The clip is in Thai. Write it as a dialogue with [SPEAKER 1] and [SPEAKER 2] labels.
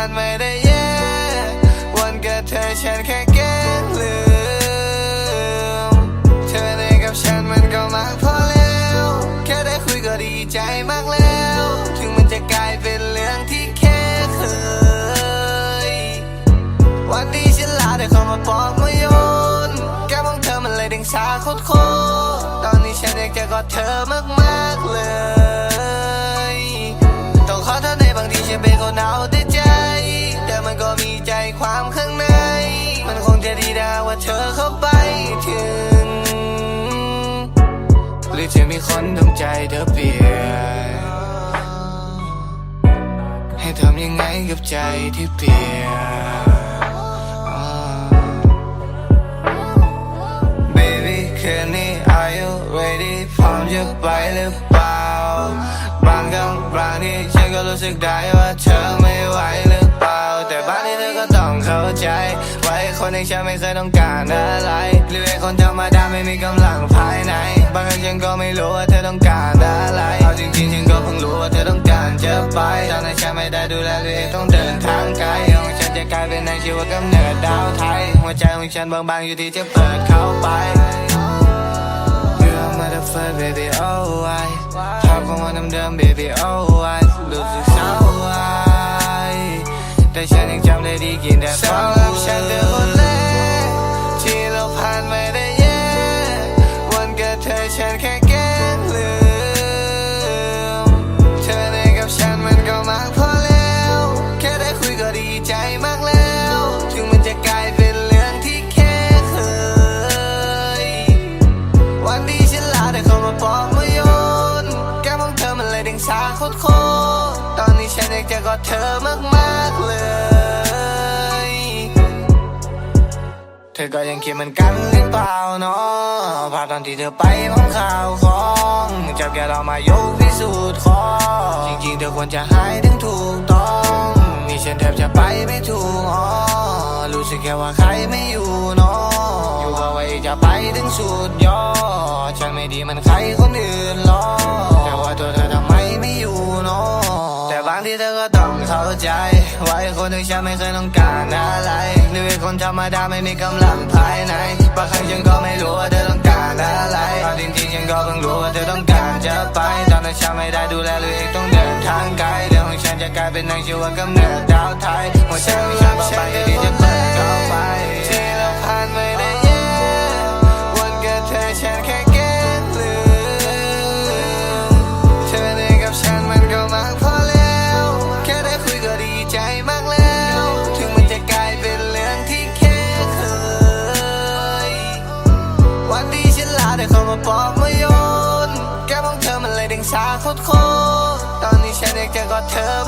[SPEAKER 1] านไม่ได้แย่วันเกิดเธอฉันแค่แก้ลืมเธอได้กับฉันมันก็มากพอแล้ว แค่ได้คุยก็ดีใจมากแล้ว ถึงมันจะกลายเป็นเรื่องที่แค่เคย วันที่ฉันลาเธอเข้ามาปอกมาโยนแก้มองเธอมันเลยดึงสาโคตรตอนนี้ฉันอยากจะกอดเธอมากๆเลย ใจความข้างใน มันคงจะดีดาว่าเธอเข้าไปถึง หรือจะมีคนทำใจเธอเปลี่ยน ให้ทำยังไงกับใจที่เปลี่ยน Baby คืนนี้ Are you ready พร้อมจะไปหรือเปล่า บางครั้งบางทีฉันก็รู้สึกได้ว่าเธอไม่ เข้าใจว่าไอ้คนอย่างฉันไม่เคยต้องการอะไรหรือไอ้คนธรรมดาไม่มีกำลังภายใน บางครั้งฉันก็ไม่รู้ว่าเธอต้องการอะไร เอาจริงๆฉันก็เพิ่งรู้ว่าเธอต้องการจะไปตอนนั้นฉันไม่ได้ดูแลตัวเองต้องเดินทางไกลของฉันจะกลายเป็นในชีวิตกำเนิดดาวไทย หัวใจของฉันบางๆอยู่ที่จะเปิดเข้าไป You're my first baby oh I ภาพของวันเดิมๆ baby oh กินแต่สำหรับฉันเป็นคนแรกที่เราผ่านไม่ได้แย่วันเกิดเธอฉันแค่แกล้งลืมเธอในกับฉันมันก็มากพอแล้ว แค่ได้คุยก็ดีใจมากแล้ว ถึงมันจะกลายเป็นเรื่องที่แค่เคย วันที่ฉันลาได้เข้ามาบอกมาโยนแก้มของเธอมันเลยดึงสาโคตรโคตรตอนนี้ฉันอยากจะกอดเธอมากๆเลย ธอก็ยังคิดเหมือนกันหรือเปล่าเนาะภาพตอนที่เธอไปมองข่าวของจับแกเรามายกพิสูจน์ของจริงๆ เธอควรจะหายถึงถูกต้องนี่ฉันแทบจะไปไม่ถูกอ๋อรู้สึกแค่ว่าใครไม่อยู่เนาะอยู่ว่าไว้จะไปถึงสุดยอดฉันไม่ดีมันใครคนอื่นางที่เธอก็ต้องเข้าใจว่าไอ้คนที่ฉันไม่เคยต้องการอะไรหรือไอ้คนธรรมดาไม่มีกำลังภายในบางครั้งฉันก็ไม่รู้ว่าเธอต้องการอะไรเอาจริงๆฉันก็เพิ่งรู้ว่าเธอต้องการจะไปตอนนั้นฉันไม่ได้ดูแลตัวเองต้องเดินทางไกลเรื่องของฉันจะกลายเป็นนางชีวกำเนิดดาวไทยหัวใจของฉันบอกไปที่จะเปิดเข้าไป ได้เข้ามาปอกมาโยนแก้มองเธอมันเลยดึงสาโคตรตอนนี้ฉันอยากจะกอดเธอ